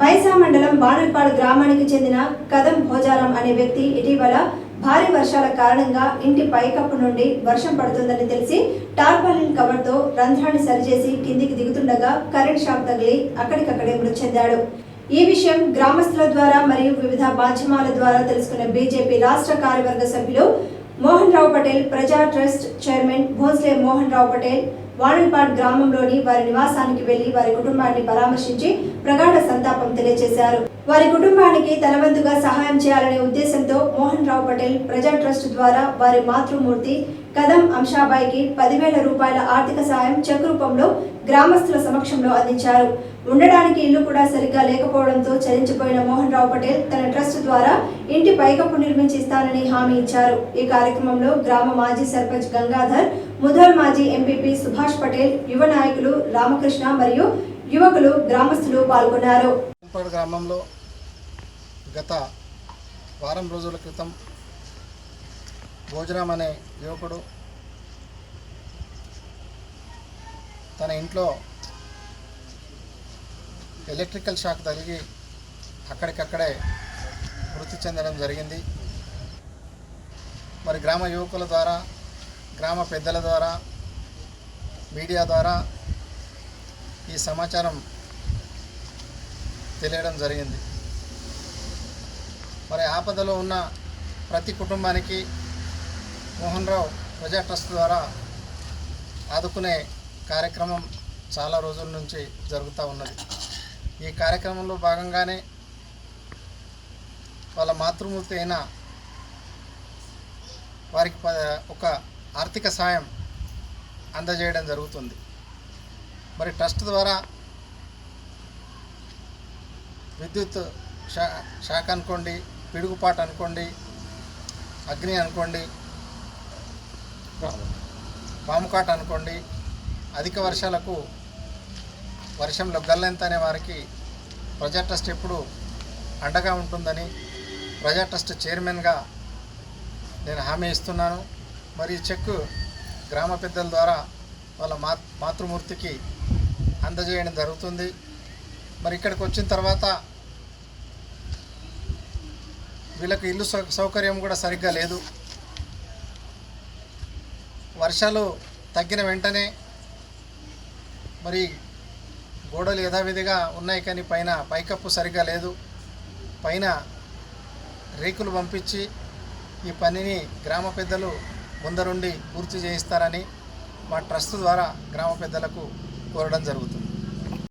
పైసా మండలం బాణల్పాడు గ్రామానికి చెందిన కదం భోజారం అనే వ్యక్తి ఇటీవల భారీ వర్షాల కారణంగా ఇంటి పైకప్పు నుండి వర్షం పడుతుందని తెలిసి టార్పాలిన్ కవర్తో రంధ్రాన్ని సరిచేసి కిందికి దిగుతుండగా కరెంట్ షాక్ తగిలి అక్కడికక్కడే మృతి చెందాడు. ఈ విషయం గ్రామస్తుల ద్వారా మరియు వివిధ మాధ్యమాల ద్వారా తెలుసుకున్న బీజేపీ రాష్ట్ర కార్యవర్గ సభ్యులు మోహన్ రావు పటేల్ ప్రజా ట్రస్ట్ చైర్మన్ భోస్లే మోహన్ రావు పటేల్ వాడన్పాడ్ గ్రామంలోని వారి నివాసానికి వెళ్ళి వారి కుటుంబాన్ని పరామర్శించి ప్రగాఢ సంతాపం తెలియజేశారు వారి కుటుంబానికి తనవంతుగా సహాయం చేయాలనే ఉద్దేశంతో మోహన్ రావు పటేల్ ప్రజా ట్రస్ట్ ద్వారా వారి మాతృమూర్తి కదం అంశాబాయికి పదివేల రూపాయల ఆర్థిక సాయం చెక్ రూపంలో గ్రామస్తుల సమక్షంలో అందించారు. ఉండడానికి ఇల్లు కూడా సరిగ్గా లేకపోవడంతో చలించిపోయిన మోహన్ రావు పటేల్ తన ట్రస్ట్ ద్వారా ఇంటి పైకప్పు నిర్మించి ఇస్తానని హామీ ఇచ్చారు. ఈ కార్యక్రమంలో గ్రామ మాజీ సర్పంచ్ గంగాధర్ ముధోల్ మాజీ ఎంపీపీ సుభాష్ పటేల్ యువ నాయకులు రామకృష్ణ మరియు యువకులు గ్రామస్తులు పాల్గొన్నారు. గ్రామంలో గత వారం రోజుల క్రితం భోజనం అనే యువకుడు తన ఇంట్లో ఎలక్ట్రికల్ షాక్ తగిలి అక్కడికక్కడే మృతి చెందడం జరిగింది. మరి గ్రామ యువకుల ద్వారా గ్రామ పెద్దల ద్వారా మీడియా ద్వారా ఈ సమాచారం తెలియడం జరిగింది. మరి ఆపదలో ఉన్న ప్రతి కుటుంబానికి మోహన్ రావు ప్రజా ట్రస్ట్ ద్వారా ఆదుకునే కార్యక్రమం చాలా రోజుల నుంచి జరుగుతూ ఉన్నది. ఈ కార్యక్రమంలో భాగంగానే వాళ్ళ మాతృమూర్తి అయిన వారికి ప- ఒక ఆర్థిక సాయం అందజేయడం జరుగుతుంది. మరి ట్రస్ట్ ద్వారా విద్యుత్ శా శాఖ అనుకోండి పిడుగుపాటు అనుకోండి అగ్ని అనుకోండి పాముకాట అనుకోండి అధిక వర్షాలకు వర్షంలో గల్లెంత అనే వారికి ప్రజా ట్రస్ట్ ఎప్పుడు అండగా ఉంటుందని ప్రజా ట్రస్ట్ చైర్మన్గా నేను హామీ ఇస్తున్నాను. మరి ఈ గ్రామ పెద్దల ద్వారా వాళ్ళ మా మాతృమూర్తికి అందజేయడం జరుగుతుంది. మరి ఇక్కడికి వచ్చిన తర్వాత వీళ్ళకి ఇల్లు సౌ- సౌకర్యం కూడా సరిగ్గా లేదు. వర్షాలు తగ్గిన వెంటనే మరి గోడలు యథావిధిగా ఉన్నాయి కానీ పైన పైకప్పు సరిగ్గా లేదు. పైన రేకులు పంపించి ఈ పనిని గ్రామ పెద్దలు ముందరుండి పూర్తి చేయిస్తారని మా ట్రస్ట్ ద్వారా గ్రామ పెద్దలకు కోరడం జరుగుతుంది.